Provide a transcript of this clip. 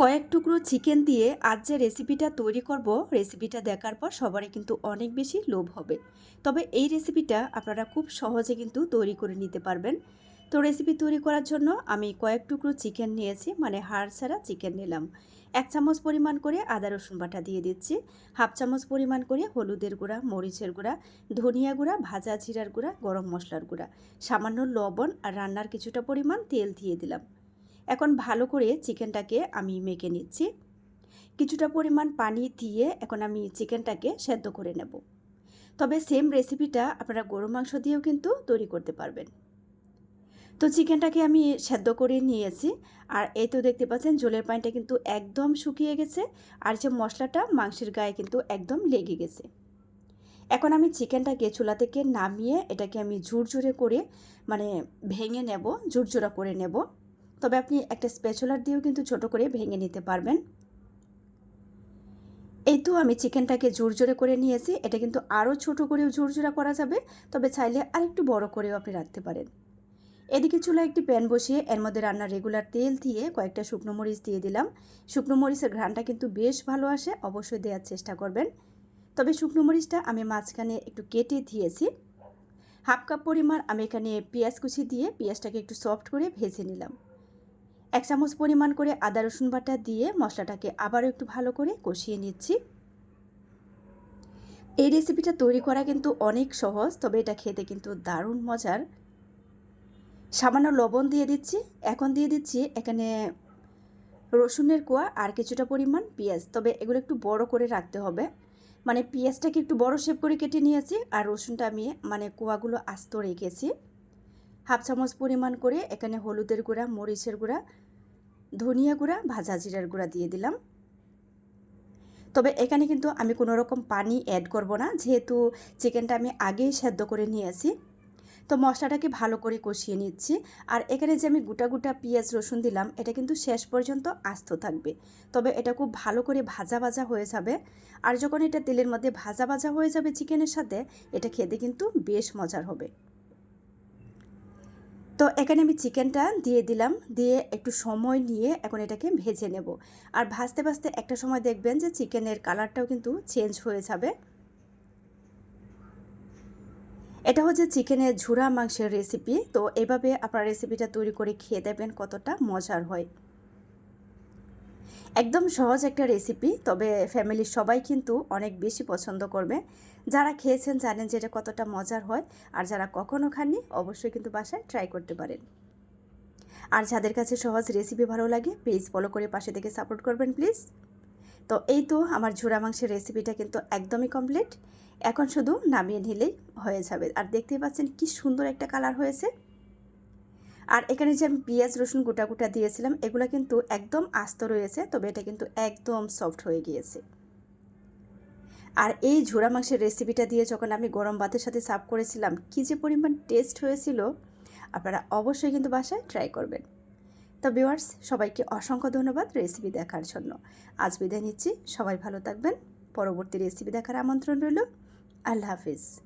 কয়েক টুকরো চিকেন দিয়ে আজ যে রেসিপিটা তৈরি করব, রেসিপিটা দেখার পর সবারই কিন্তু অনেক বেশি লোভ হবে। তবে এই রেসিপিটা আপনারা খুব সহজে কিন্তু তৈরি করে নিতে পারবেন। তো রেসিপি তৈরি করার জন্য আমি কয়েক টুকরো চিকেন নিয়েছি মানে হাড় ছাড়া চিকেন নিলাম। এক চামচ পরিমাণ করে আদা রসুন বাটা দিয়ে দিচ্ছি, হাফ চামচ পরিমাণ করে হলুদের গুঁড়া, মরিচের গুঁড়া, ধনিয়া গুঁড়া, ভাজা জিরার গুঁড়া, গরম মশলার গুঁড়া, সামান্য লবণ আর রান্নার কিছুটা পরিমাণ তেল দিয়ে দিলাম। এখন ভালো করে চিকেনটাকে আমি মেখে নিচ্ছি। কিছুটা পরিমাণ পানি দিয়ে এখন আমি চিকেনটাকে সেদ্ধ করে নেব। তবে সেম রেসিপিটা আপনারা গরু মাংস দিয়েও কিন্তু তৈরি করতে পারবেন। তো চিকেনটাকে আমি সেদ্ধ করে নিয়েছি। আর এই তো দেখতে পাচ্ছেন জলের পানিটা কিন্তু একদম শুকিয়ে গেছে। আর যে মশলাটা, মাংসের গায়ে কিন্তু একদম লেগে গেছে। এখন আমি চিকেনটাকে চুলা থেকে নামিয়ে এটাকে আমি ঝুরঝুরে করে মানে ভেঙে নেব, ঝুরঝুরা করে নেব। তবে আপনি একটা স্পেচুলার দিয়েও কিন্তু ছোট করে ভেঙে নিতে পারবেন। এই তো আমি চিকেনটাকে জোরজোরে করে নিয়েছি। এটা কিন্তু আরও ছোট করেও জোরজোরা করা যাবে, তবে চাইলে আরেকটু বড় করেও আপনি রাখতে পারেন। এদিকে চুলা একটি প্যান বসিয়ে এর মধ্যে রান্নার রেগুলার তেল দিয়ে কয়েকটা শুকনো মরিচ দিয়ে দিলাম। শুকনো মরিচের ঘ্রাণটা কিন্তু বেশ ভালো আসে, অবশ্যই দেওয়ার চেষ্টা করবেন। তবে শুকনো মরিচটা আমি মাঝখানে একটু কেটে দিয়েছি। হাফ কাপ পরিমাণ আমি এখানে পেঁয়াজ কুচি দিয়ে পেঁয়াজটাকে একটু সফট করে ভেজে নিলাম। এক চামচ পরিমাণ করে আদা রসুন বাটা দিয়ে মশলাটাকে আবারও একটু ভালো করে কষিয়ে নিচ্ছি। এই রেসিপিটা তৈরি করা কিন্তু অনেক সহজ, তবে এটা খেতে কিন্তু দারুণ মজার। সামান্য লবণ দিয়ে দিচ্ছি। এখন দিয়ে দিচ্ছি এখানে রসুনের কোয়া আর কিছুটা পরিমাণ পেঁয়াজ, তবে এগুলো একটু বড় করে রাখতে হবে। মানে পেঁয়াজটাকে একটু বড় শেপ করে কেটে নিয়েছি আর রসুনটা আমি মানে কোয়াগুলো আস্ত রেখেছি। হাফ চামচ পরিমাণ করে এখানে হলুদের গুঁড়া, মরিচের গুঁড়া ধনিয়া গুঁড়া ভাজা জিরার গুঁড়া দিয়ে দিলাম। তবে এখানে কিন্তু আমি কোনো রকম পানি অ্যাড করব না, যেহেতু চিকেনটা আমি আগেই সেদ্ধ করে নিয়েছি তো মশলাটাকে ভালো করে কষিয়ে নিচ্ছি। আর এখানে যে আমি গোটা গোটা পেঁয়াজ, রসুন দিলাম, এটা কিন্তু শেষ পর্যন্ত আস্ত থাকবে। তবে এটা খুব ভালো করে ভাজা ভাজা হয়ে যাবে। আর যখন এটা তেলের মধ্যে ভাজা ভাজা হয়ে যাবে চিকেনের সাথে, এটা খেতে কিন্তু বেশ মজার হবে। তো এখানে আমি চিকেনটা দিয়ে দিলাম, দিয়ে একটু সময় নিয়ে এখন এটাকে ভেজে নেব। আর ভাজতে ভাজতে একটা সময় দেখবেন যে চিকেনের কালারটাও কিন্তু চেঞ্জ হয়ে যাবে। এটা হচ্ছে চিকেনের ঝুরা মাংসের রেসিপি তো এভাবে আপনার রেসিপিটা তৈরি করে খেয়ে দেবেন কতটা মজার হয়। একদম সহজ একটা রেসিপি তবে ফ্যামিলির সবাই কিন্তু অনেক বেশি পছন্দ করবে। যারা খেয়েছেন জানেন যে এটা কতটা মজার হয়, আর যারা কখনও খাননি, অবশ্যই কিন্তু বাসায় ট্রাই করতে পারেন। আর যাদের কাছে সহজ রেসিপি ভালো লাগে পেজ ফলো করে পাশে থেকে সাপোর্ট করবেন প্লিজ তো এই তো আমার ঝুরা মাংসের রেসিপিটা কিন্তু একদমই কমপ্লিট এখন শুধু নামিয়ে নিলেই হয়ে যাবে। আর দেখতেই পাচ্ছেন কি সুন্দর একটা কালার হয়েছে। আর এখানে যে আমি পেঁয়াজ, রসুন গোটা গোটা দিয়েছিলাম, এগুলো কিন্তু একদম আস্ত রয়েছে, তবে এটা কিন্তু একদম সফট হয়ে গিয়েছে। আর এই ঝোড়া মাংসের রেসিপিটা দিয়ে যখন আমি গরম ভাতের সাথে সার্ভ করেছিলাম, কী যে পরিমাণ টেস্ট হয়েছিল, আপনারা অবশ্যই কিন্তু বাসায় ট্রাই করবেন। তো ভিওয়ার্স সবাইকে অসংখ্য ধন্যবাদ রেসিপি দেখার জন্য। আজ বিদায় নিচ্ছি, সবাই ভালো থাকবেন, পরবর্তী রেসিপি দেখার আমন্ত্রণ রইল। আল্লাহ হাফিজ।